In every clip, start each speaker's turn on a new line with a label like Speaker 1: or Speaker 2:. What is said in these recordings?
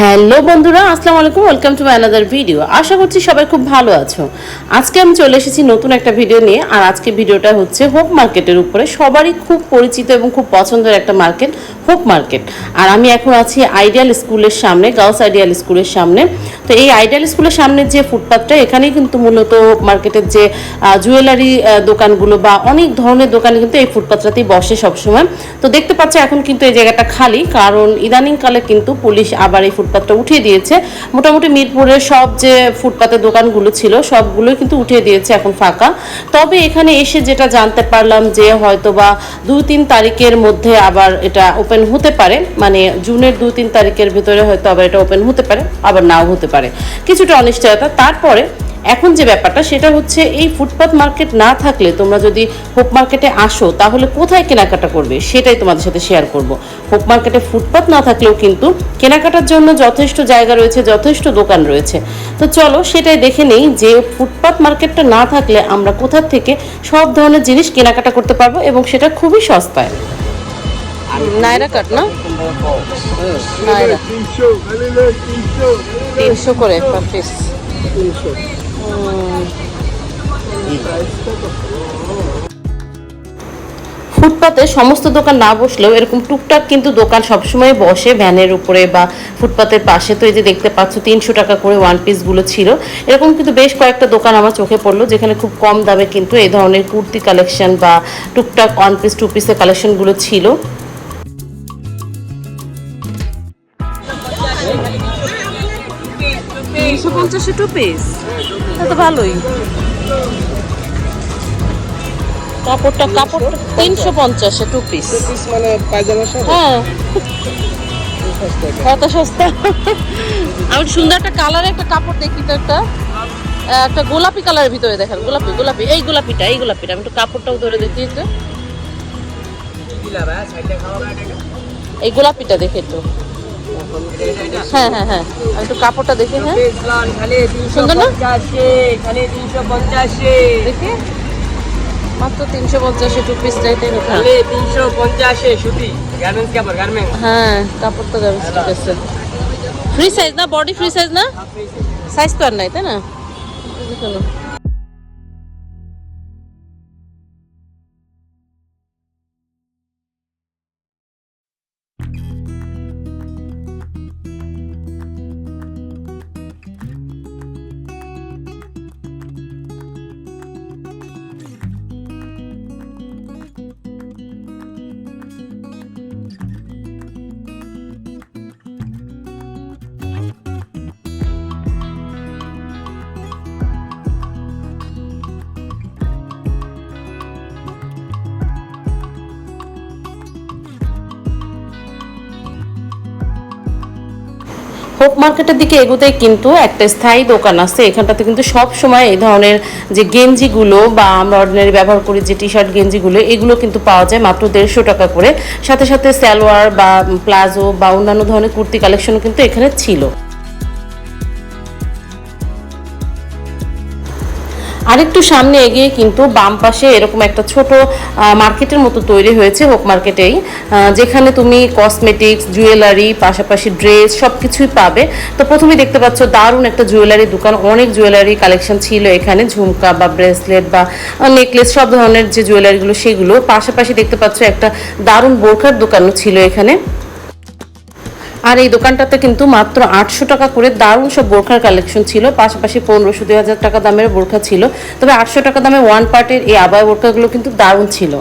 Speaker 1: Hello বন্ধুরা, আসসালামু আলাইকুম welcome to my another video আশা করছি সবাই খুব ভালো আছো। আজকে আমি চলে এসেছি নতুন একটা ভিডিও নিয়ে, আর আজকে ভিডিওটা হচ্ছে হোপ মার্কেটের উপরে। সবারই খুব পরিচিত এবং খুব পছন্দের একটা মার্কেট হোপ মার্কেট। আর আমি এখন আছি আইডিয়াল স্কুলের সামনে গার্লস আইডিয়াল স্কুলের সামনে। তো এই আইডিয়াল স্কুলের সামনে যে ফুটপাথটা, এখানেই কিন্তু মূলত মার্কেটের যে জুয়েলারি দোকানগুলো বা অনেক ধরনের দোকানে কিন্তু এই ফুটপাথটাতেই বসে সবসময়। তো দেখতে পাচ্ছ এখন কিন্তু এই জায়গাটা খালি, কারণ ইদানিংকালে কিন্তু পুলিশ আবার এই ফুটপাথটা উঠিয়ে দিয়েছে। মোটামুটি মিরপুরের সব যে ফুটপাতের দোকানগুলো ছিল, সবগুলোই কিন্তু উঠিয়ে দিয়েছে এখন ফাঁকা। তবে এখানে এসে যেটা জানতে পারলাম যে হয়তো বা দুই তিন তারিখের মধ্যে আবার এটা ওপেন হতে পারে। মানে জুনের দু তিন তারিখের ভিতরে হয়তো আবার এটা ওপেন হতে পারে, আবার নাও হতে পারে। কিছুটা অনিশ্চয়তা। তারপরে এখন যে ব্যাপারটা, সেটা হচ্ছে এই ফুটপাথ মার্কেট না থাকলে তোমরা যদি হোপ মার্কেটে আসো, তাহলে কোথায় কেনাকাটা করবে? সেটাই তোমাদের সাথে শেয়ার করব। হোপ মার্কেটে ফুটপাথ না থাকলেও কিন্তু কেনাকাটার জন্য যথেষ্ট জায়গা রয়েছে, যথেষ্ট দোকান রয়েছে। তো চলো সেটাই দেখে নেই যে ফুটপাথ মার্কেটটা না থাকলে আমরা কোথা থেকে সব ধরনের জিনিস কেনাকাটা করতে পারব এবং সেটা খুবই সস্তায়। নাইরা কাট, না?
Speaker 2: তিনশো
Speaker 1: করে পার পিস ফুটপাতে সমস্ত দোকান না বসলেও এরকম টুকটাক কিন্তু দোকান সবসময় বসে ভ্যানের উপরে বা ফুটপাতের পাশে। তো এই যে দেখতে পাচ্ছ তিনশো টাকা করে ওয়ান পিসগুলো ছিল। এরকম কিন্তু বেশ কয়েকটা দোকান আমার চোখে পড়ল যেখানে খুব কম দামে কিন্তু এই ধরনের কুর্তি কালেকশন বা টুকটাক ওয়ান পিস টু পিসের কালেকশনগুলো ছিল। পঞ্চাশে টু পিস তো ভালোই। কাপড়টা কাপড় তিনশো পঞ্চাশে টু পিস
Speaker 2: পিস মানে পায়জামা
Speaker 1: হ্যাঁ। এত সস্তা? আমি সুন্দর একটা কালারে একটা কাপড় দেখি তো একটা। একটা গোলাপি কালারের ভিতরে দেখেন। গোলাপি গোলাপি। এই গোলাপিটা এই গোলাপিটা। আমি একটু কাপড়টাও ধরে দেখি তো এই গোলাপিটা দেখে একটু। হ্যাঁ হ্যাঁ হ্যাঁ। একটু কাপড়টা দেখি হ্যাঁ। না? দেখি। মাত্র তিনশো পঞ্চাশে টু পিস চাইতে হ্যাঁ কাপড় ফ্রি সাইজ না? বডি ফ্রি সাইজ না? সাইজ তো আর নাই, তাই না? হোপ মার্কেটের দিকে এগোতে কিন্তু একটা স্থায়ী দোকান আছে। এখানটাতে কিন্তু সব সময় এই ধরনের যে গেঞ্জিগুলো বা আমরা অর্ডিনারি ব্যবহার করি যে টি শার্ট গেঞ্জিগুলো, এগুলো কিন্তু পাওয়া যায় মাত্র দেড়শো টাকা করে। সাথে সাথে সালোয়ার বা প্লাজো বা অন্যান্য ধরনের কুর্তি কালেকশনও কিন্তু এখানে ছিল। আরেকটু সামনে এগিয়ে কিন্তু বাম পাশে এরকম একটা ছোট মার্কেটের মতো তৈরি হয়েছে হোক মার্কেটেই যেখানে তুমি কসমেটিক্স জুয়েলারি পাশাপাশি ড্রেস সব কিছুই পাবে। তো প্রথমে দেখতে পাচ্ছ দারুণ একটা জুয়েলারি দোকান, অনেক জুয়েলারি কালেকশন ছিল এখানে, ঝুমকা বা ব্রেসলেট বা নেকলেস সব ধরনের যে জুয়েলারিগুলো সেগুলো। পাশাপাশি দেখতে পাচ্ছ একটা দারুণ বোরখার দোকানও ছিল এখানে। আর এই দোকানটাতে কিন্তু মাত্র আটশো টাকা করে দারুণ সব বোরখার কালেকশন ছিল। পাশাপাশি পনেরোশো দুই হাজার টাকা দামের বোরখা ছিল। তবে আটশো টাকা দামে ওয়ান পার্টের এই আবায় বোরখাগুলো কিন্তু দারুণ ছিল।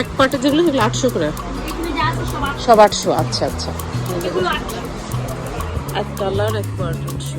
Speaker 1: এক পার্টের যেগুলো সেগুলো আটশো করে। সব আটশো আচ্ছা আচ্ছা। এক এক পার্ট আটশো।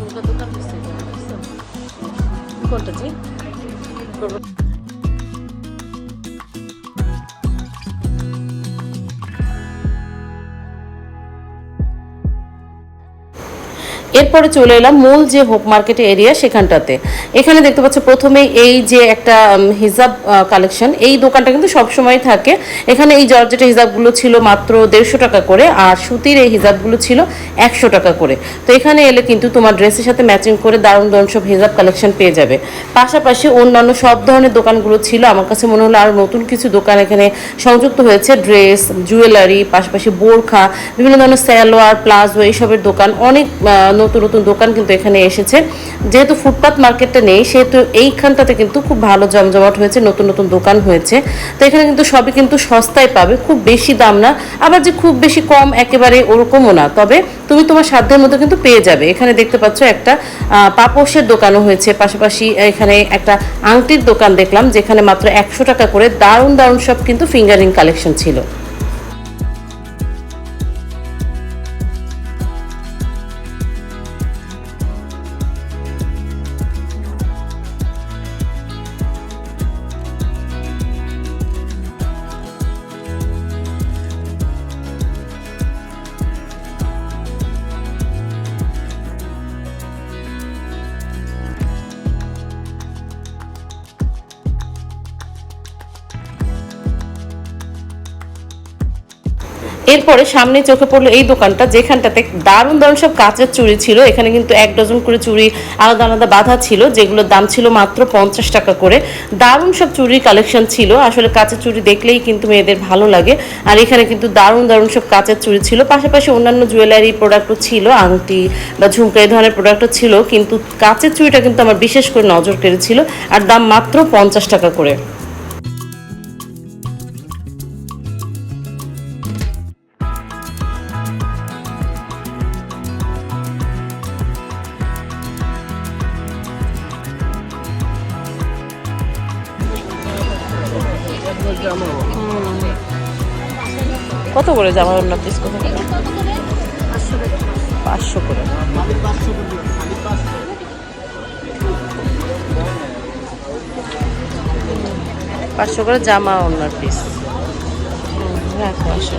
Speaker 1: ঝুমকা দোকান হচ্ছে এখানে, বুঝছ? কোনটা জি এরপরে চলে এলাম মূল যে হোপ মার্কেট এরিয়া সেখানটাতে। এখানে দেখতে পাচ্ছ প্রথমে এই যে একটা হিজাব কালেকশন এই দোকানটা কিন্তু সবসময় থাকে। এখানে এই জর্জেটের হিজাবগুলো ছিল মাত্র দেড়শো টাকা করে আর সুতির এই হিজাবগুলো ছিল একশো টাকা করে। তো এখানে এলে কিন্তু তোমার ড্রেসের সাথে ম্যাচিং করে দারুণ দারুণ সব হিজাব কালেকশন পেয়ে যাবে। পাশাপাশি অন্যান্য সব ধরনের দোকানগুলো ছিল। আমার কাছে মনে হলো আর নতুন কিছু দোকান এখানে সংযুক্ত হয়েছে। ড্রেস জুয়েলারি পাশাপাশি বোরখা, বিভিন্ন ধরনের স্যালোয়ার প্লাজো, এইসবের দোকান। অনেক নতুন নতুন দোকান কিন্তু এখানে এসেছে। যেহেতু ফুটপাত মার্কেটটা নেই, সেহেতু এইখানটাতে কিন্তু খুব ভালো জমজমাট হয়েছে, নতুন নতুন দোকান হয়েছে। তো এখানে কিন্তু সবই কিন্তু সস্তায় পাবে, খুব বেশি দাম না। আবার যে খুব বেশি কম একেবারে ওরকমও না, তবে তুমি তোমার সাধ্যের মধ্যে কিন্তু পেয়ে যাবে। এখানে দেখতে পাচ্ছ একটা পাপোশের দোকানও হয়েছে। পাশাপাশি এখানে একটা আংটির দোকান দেখলাম, যেখানে মাত্র একশো টাকা করে দারুণ দারুণ সব কিন্তু ফিঙ্গারিং কালেকশন ছিল। এরপরে সামনে চোখে পড়ল এই দোকানটা, যেখানটাতে দারুণ দারুণ সব কাঁচের চুড়ি ছিল। এখানে কিন্তু এক ডজন করে চুড়ি আলাদা আলাদা বাঁধা ছিল, যেগুলোর দাম ছিল মাত্র পঞ্চাশ টাকা করে। দারুণ সব চুড়ির কালেকশন ছিল, আসলে কাঁচের চুড়ি দেখলেই কিন্তু মেয়েদের ভালো লাগে। আর এখানে কিন্তু দারুণ দারুণ সব কাঁচের চুড়ি ছিল। পাশাপাশি অন্যান্য জুয়েলারি প্রোডাক্টও ছিল, আংটি বা ঝুমকা এই ধরনের প্রোডাক্টও ছিল, কিন্তু কাঁচের চুড়িটা কিন্তু আমার বিশেষ করে নজর কেড়েছিল, আর দাম মাত্র পঞ্চাশ টাকা করে। করে জামা অন্য পিস কত করে? পাঁচশো করে। পাঁচশো করে। জামা অন্য পিস রাখো আসো।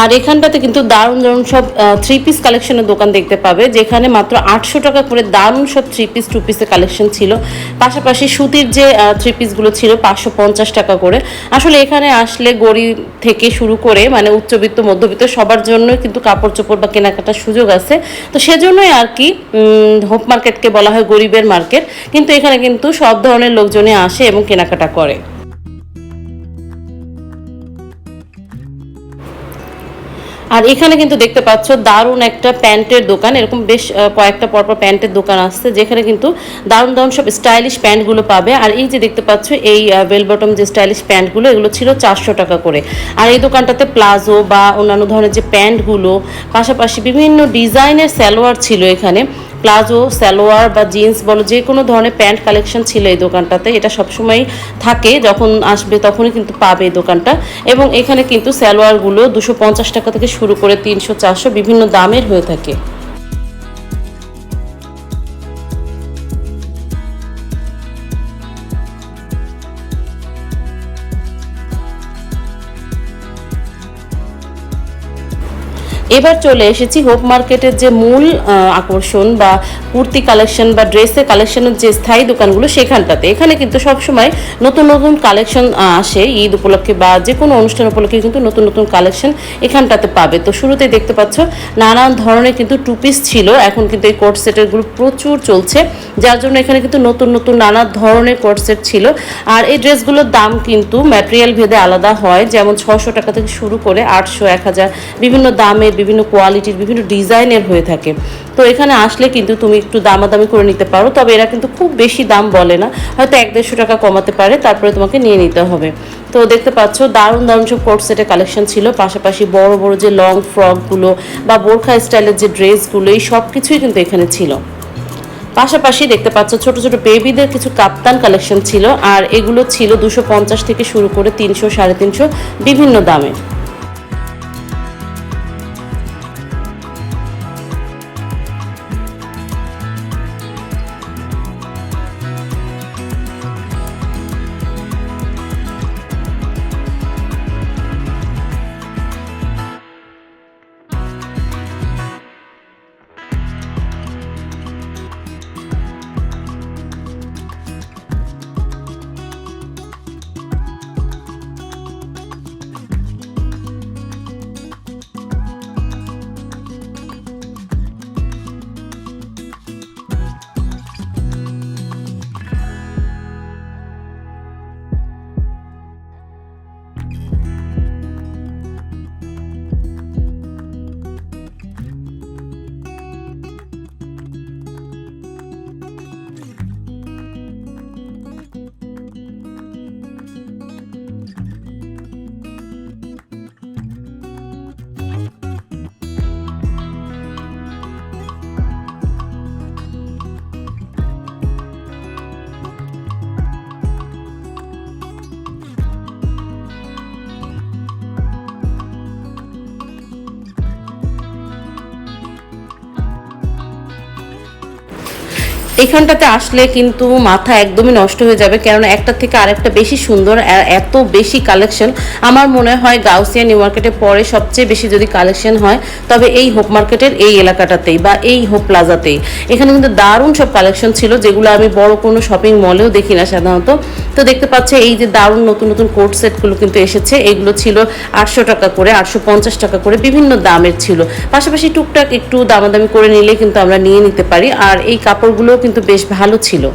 Speaker 1: আর এখানটাতে কিন্তু দারুণ দারুণ সব থ্রি পিস কালেকশনের দোকান দেখতে পাবে, যেখানে মাত্র আটশো টাকা করে দারুণ সব থ্রি পিস টু পিসের কালেকশন ছিল। পাশাপাশি সুতির যে থ্রি পিসগুলো ছিল, পাঁচশো পঞ্চাশ টাকা করে। আসলে এখানে আসলে গরিব থেকে শুরু করে মানে উচ্চবিত্ত, মধ্যবিত্ত সবার জন্য কিন্তু কাপড় চোপড় বা কেনাকাটার সুযোগ আছে। তো সেজন্যই আর কি হোপ মার্কেটকে বলা হয় গরিবের মার্কেট। কিন্তু এখানে কিন্তু সব ধরনের লোকজনই আসে এবং কেনাকাটা করে। আর এখানে কিন্তু দেখতে পাচ্ছ দারুণ একটা প্যান্টের দোকান। এরকম বেশ কয়েকটা পরপর প্যান্টের দোকান আসছে, যেখানে কিন্তু দারুণ দারুণ সব স্টাইলিশ প্যান্টগুলো পাবে। আর এই যে দেখতে পাচ্ছ, এই বেলবটম যে স্টাইলিশ প্যান্টগুলো, এগুলো ছিল চারশো টাকা করে। আর এই দোকানটাতে প্লাজো বা অন্যান্য ধরনের যে প্যান্টগুলো, পাশাপাশি বিভিন্ন ডিজাইনের স্যালোয়ার ছিল এখানে। প্লাজো স্যালোয়ার বা জিন্স বলো, যে কোনো ধরনের প্যান্ট কালেকশন ছিল এই দোকানটাতে। এটা সবসময় থাকে, যখন আসবে তখনই কিন্তু পাবে এই দোকানটা। এবং এখানে কিন্তু স্যালোয়ারগুলো দুশো পঞ্চাশ টাকা থেকে শুরু করে তিনশো চারশো বিভিন্ন দামের হয়ে থাকে। এবার চলে এসেছি হোপ মার্কেটের যে মূল আকর্ষণ বা কুর্তি কালেকশন বা ড্রেসের কালেকশনের যে স্থায়ী দোকানগুলো সেখানটাতে। এখানে কিন্তু সবসময় নতুন নতুন কালেকশন আসে। ঈদ উপলক্ষে বা যে কোনো অনুষ্ঠান উপলক্ষে কিন্তু নতুন নতুন কালেকশন এখানটাতে পাবে। তো শুরুতেই দেখতে পাচ্ছ, নানান ধরনের কিন্তু টু পিস ছিল। এখন কিন্তু এই কোট সেটেরগুলো প্রচুর চলছে। যার জন্য এখানে কিন্তু নতুন নতুন নানা ধরনের কোট সেট ছিল। আর এই ড্রেসগুলোর দাম কিন্তু ম্যাটেরিয়াল ভেদে আলাদা হয়। যেমন ছশো টাকা থেকে শুরু করে আটশো, এক হাজার বিভিন্ন দামের বিভিন্ন কোয়ালিটির বিভিন্ন ডিজাইনের হয়ে থাকে। তো এখানে আসলে কিন্তু তুমি একটু দামাদামি করে নিতে পারো, তবে এরা কিন্তু খুব বেশি দাম বলে না। হয়তো এক দেড়শো টাকা কমাতে পারে, তারপরে তোমাকে নিয়ে নিতে হবে। তো দেখতে পাচ্ছ, দারুণ দারুণ সব কোট সেটের কালেকশন ছিল, পাশাপাশি বড় বড় যে লং ফ্রকগুলো বা বোরখা স্টাইলের যে ড্রেসগুলো এই সব কিছুই কিন্তু এখানে ছিল। পাশাপাশি দেখতে পাচ্ছ, ছোট ছোট বেবিদের কিছু কাপ্তান কালেকশন ছিল, আর এগুলো ছিল দুশো থেকে শুরু করে তিনশো, সাড়ে তিনশো বিভিন্ন দামে। এখানটাতে আসলে কিন্তু মাথা একদমই নষ্ট হয়ে যাবে, কেননা একটা থেকে আরেকটা বেশি সুন্দর এত বেশি কালেকশন আমার মনে হয় গাউসিয়া নিউ মার্কেটে পরে সবচেয়ে বেশি যদি কালেকশন হয়, তবে এই হোপ মার্কেটের এই এলাকাটাতেই বা এই হোপ প্লাজাতেই। এখানে কিন্তু দারুণ সব কালেকশন ছিল, যেগুলো আমি বড় কোনো শপিং মলেও দেখি না সাধারণত। তো দেখতে পাচ্ছে, এই যে দারুণ নতুন নতুন কোট সেটগুলো কিন্তু এসেছে, এগুলো ছিল আটশো টাকা করে, আটশো পঞ্চাশ টাকা করে বিভিন্ন দামের ছিল। পাশাপাশি টুকটাক একটু দামাদামি করে নিলে কিন্তু আমরা নিয়ে নিতে পারি, আর এই কাপড়গুলোও কিন্তু বেশ ভালো ছিল।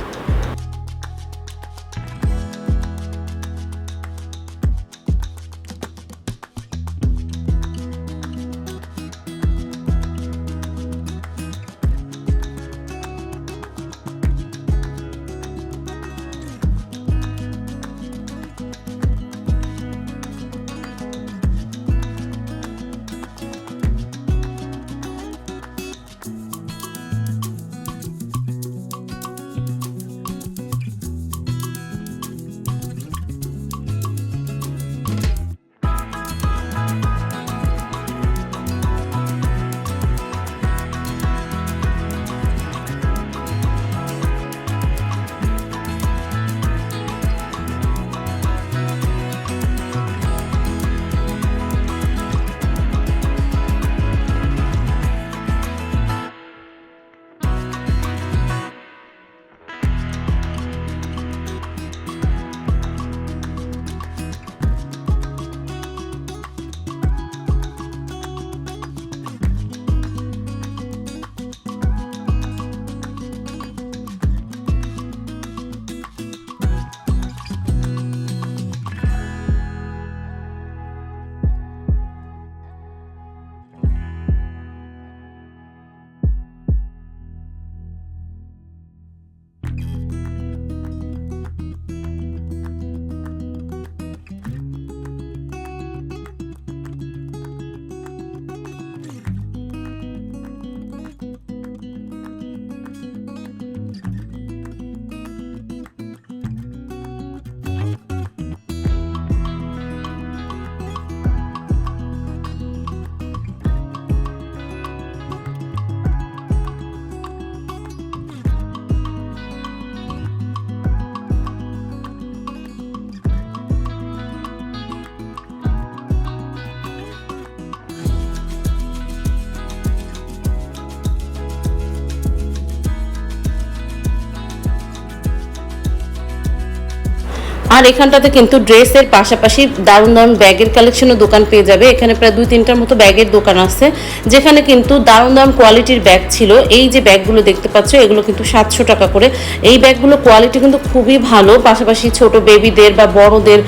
Speaker 1: এখানটাতে কিন্তু ড্রেসের পাশাপাশি দারুণ দারুণ ব্যাগের কালেকশনও দোকান পেয়ে যাবে। এখানে প্রায় দুই তিনটার মতো ব্যাগের দোকান আছে, যেখানে কিন্তু দারুণ দারুণ কোয়ালিটির ব্যাগ ছিল। এই যে ব্যাগগুলো দেখতে পাচ্ছ, এগুলো কিন্তু সাতশো টাকা করে। এই ব্যাগগুলো কোয়ালিটি কিন্তু খুবই ভালো, পাশাপাশি ছোট বেবিদের বা বড়দের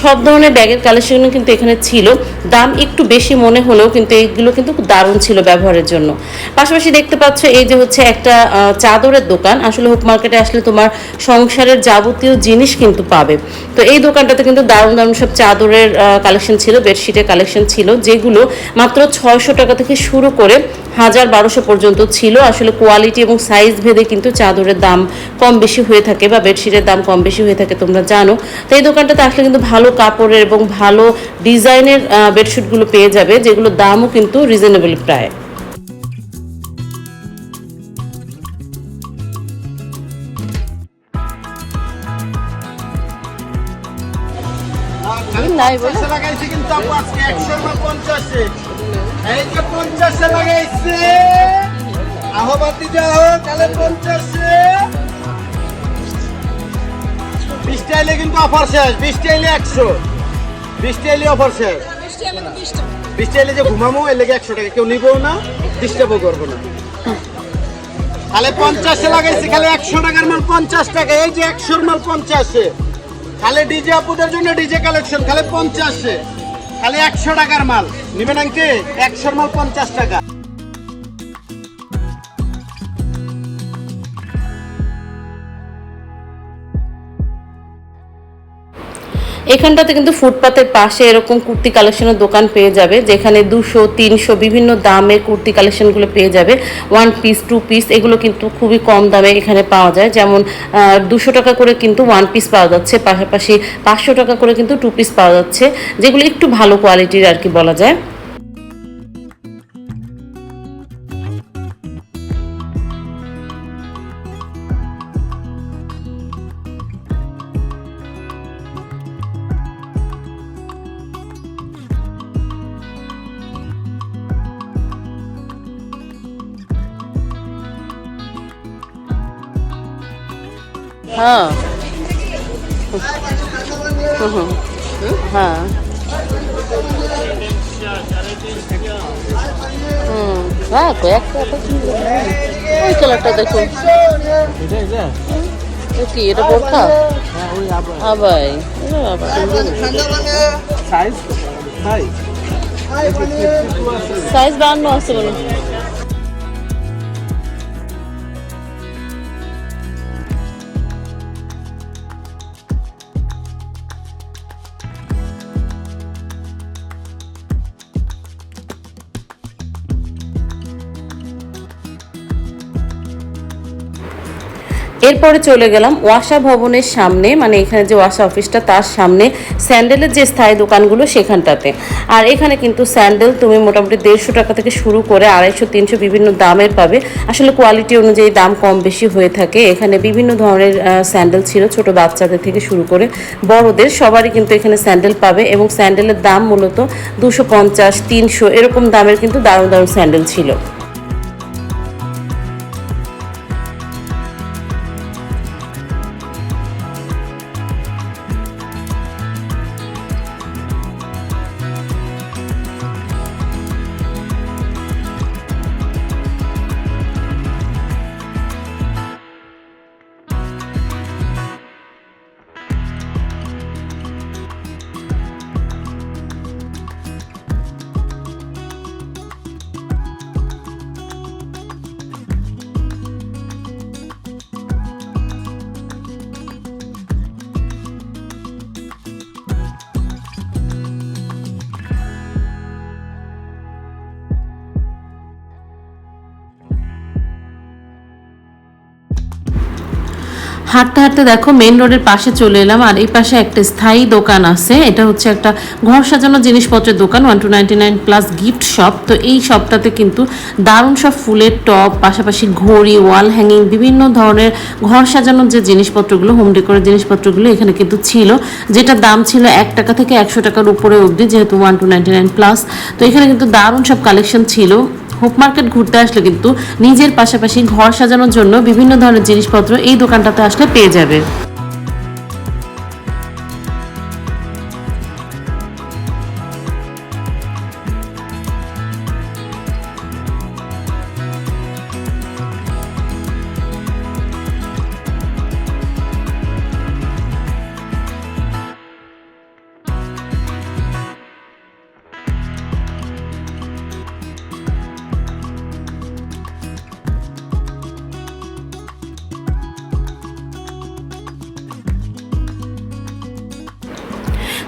Speaker 1: সব ধরনের ব্যাগের কালেকশনও কিন্তু এখানে ছিল। দাম একটু বেশি মনে হলেও কিন্তু এইগুলো কিন্তু দারুণ ছিল ব্যবহারের জন্য। পাশাপাশি দেখতে পাচ্ছ এই যে হচ্ছে একটা চাদরের দোকান। আসলে হোপ মার্কেটে আসলে তোমার সংসারের যাবতীয় জিনিস কিন্তু পাবে। তো এই দোকানটাতে কিন্তু দারুণ দারুণ সব চাদরের কালেকশন ছিল বেডশিটের কালেকশন ছিল, যেগুলো মাত্র ছয়শো টাকা থেকে শুরু করে হাজার বারোশো পর্যন্ত ছিল। আসলে কোয়ালিটি এবং সাইজ ভেদে কিন্তু চাদরের দাম কম বেশি হয়ে থাকে বা বেডশিটের দাম কম বেশি হয়ে থাকে তোমরা জানো। তো এই দোকানটাতে আসলে কিন্তু ভালো কাপড়ের এবং ভালো ডিজাইনের বেডশিটগুলো পেয়ে যাবে যেগুলোর দামও কিন্তু রিজনেবল প্রায়।
Speaker 3: নাই বলে।
Speaker 2: লাগাইছি কিন্তু আপু আজকে একশোর মাল পঞ্চাশে। এই যে পঞ্চাশে লাগাইছে। আহবাতি যাও কালে পঞ্চাশে। বৃষ্টি আইলে কিন্তু অফার শেষ আইলে একশো। আইলে অফার শেষ। আইলে যে ঘুমামো, এর লেগে একশো টাকা। কেউ নিবও না ডিস্টার্বও করব না। খালি পঞ্চাশে লাগাইছি, খালি একশো টাকার মাল পঞ্চাশ টাকা, এই যে একশোর মাল পঞ্চাশে। খালি ডিজে আপুদের জন্য ডিজে কালেকশন, খালি পঞ্চাশে। খালি একশো টাকার মাল। নিবেন আঙ্কে একশোর মাল পঞ্চাশ টাকা।
Speaker 1: এখানটাতে কিন্তু ফুটপাতের পাশে এরকম কুর্তি কালেকশনের দোকান পেয়ে যাবে, যেখানে দুশো, তিনশো বিভিন্ন দামে কুর্তি কালেকশনগুলো পেয়ে যাবে। ওয়ান পিস টু পিস এগুলো কিন্তু খুবই কম দামে এখানে পাওয়া যায়। যেমন দুশো টাকা করে কিন্তু ওয়ান পিস পাওয়া যাচ্ছে, পাশাপাশি পাঁচশো টাকা করে কিন্তু টু পিস পাওয়া যাচ্ছে, যেগুলো একটু ভালো কোয়ালিটির আর কি বলা যায়। হ্যাঁ। হ্যাঁ হুম হ্যাঁ কয়েকটা সুন্দর। ওই কালারটা দেখো কি এটা বোরখা
Speaker 2: হ্যাঁ
Speaker 1: আবাই
Speaker 2: সাইজ
Speaker 1: বান্ন আছে বলো। এরপরে চলে গেলাম ওয়াসা ভবনের সামনে মানে এখানে যে ওয়াসা অফিসটা, তার সামনে স্যান্ডেলের যে স্থায়ী দোকানগুলো সেখানটাতে। আর এখানে কিন্তু স্যান্ডেল তুমি মোটামুটি দেড়শো টাকা থেকে শুরু করে আড়াইশো, তিনশো বিভিন্ন দামের পাবে। আসলে কোয়ালিটি অনুযায়ী দাম কম বেশি হয়ে থাকে। এখানে বিভিন্ন ধরনের স্যান্ডেল ছিল ছোট বাচ্চাদের থেকে শুরু করে বড়দের। সবারই কিন্তু এখানে স্যান্ডেল পাবে এবং স্যান্ডেলের দাম মূলত দুশো পঞ্চাশ, তিনশো, এরকম দামের কিন্তু দারুণ দারুণ স্যান্ডেল ছিল। হাঁটতে হাঁটতে দেখো মেন রোডের পাশে চলে এলাম, আর এই পাশে একটা স্থায়ী দোকান আছে। এটা হচ্ছে একটা ঘর সাজানো জিনিসপত্রের দোকান one two ninety nine plus gift shop তো এই শপটাতে কিন্তু দারুণ সব ফুলের টপ পাশাপাশি ঘড়ি ওয়াল হ্যাঙ্গিং বিভিন্ন ধরনের ঘর সাজানোর যে জিনিসপত্রগুলো হোম ডেকোরের জিনিসপত্রগুলো এখানে কিন্তু ছিল যেটা দাম ছিল এক টাকা থেকে একশো টাকার উপরে অবধি, যেহেতু one two ninety nine plus তো এখানে কিন্তু দারুণ সব কালেকশন ছিল। হোপ মার্কেট ঘুরতে আসলে কিন্তু নিজের পাশাপাশি ঘর সাজানোর জন্য বিভিন্ন ধরনের জিনিসপত্র এই দোকানটাতে আসলে পেয়ে যাবে।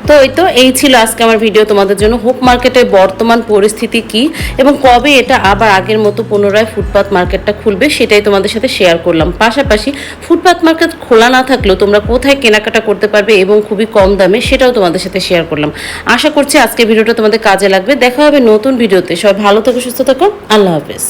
Speaker 1: তো এই তো, এই ছিল আজকে আমার ভিডিও তোমাদের জন্য। হোপ মার্কেটের বর্তমান পরিস্থিতি কি এবং কবে এটা আবার আগের মতো পুনরায় ফুটপাত মার্কেটটা খুলবে সেটাই তোমাদের সাথে শেয়ার করলাম। পাশাপাশি ফুটপাত মার্কেট খোলা না থাকলেও তোমরা কোথায় কেনাকাটা করতে পারবে এবং খুবই কম দামে সেটাও তোমাদের সাথে শেয়ার করলাম। আশা করছি আজকে ভিডিওটা তোমাদের কাজে লাগবে। দেখা হবে নতুন ভিডিওতে সবাই ভালো থেকো, সুস্থ থাকো। আল্লাহ হাফেজ।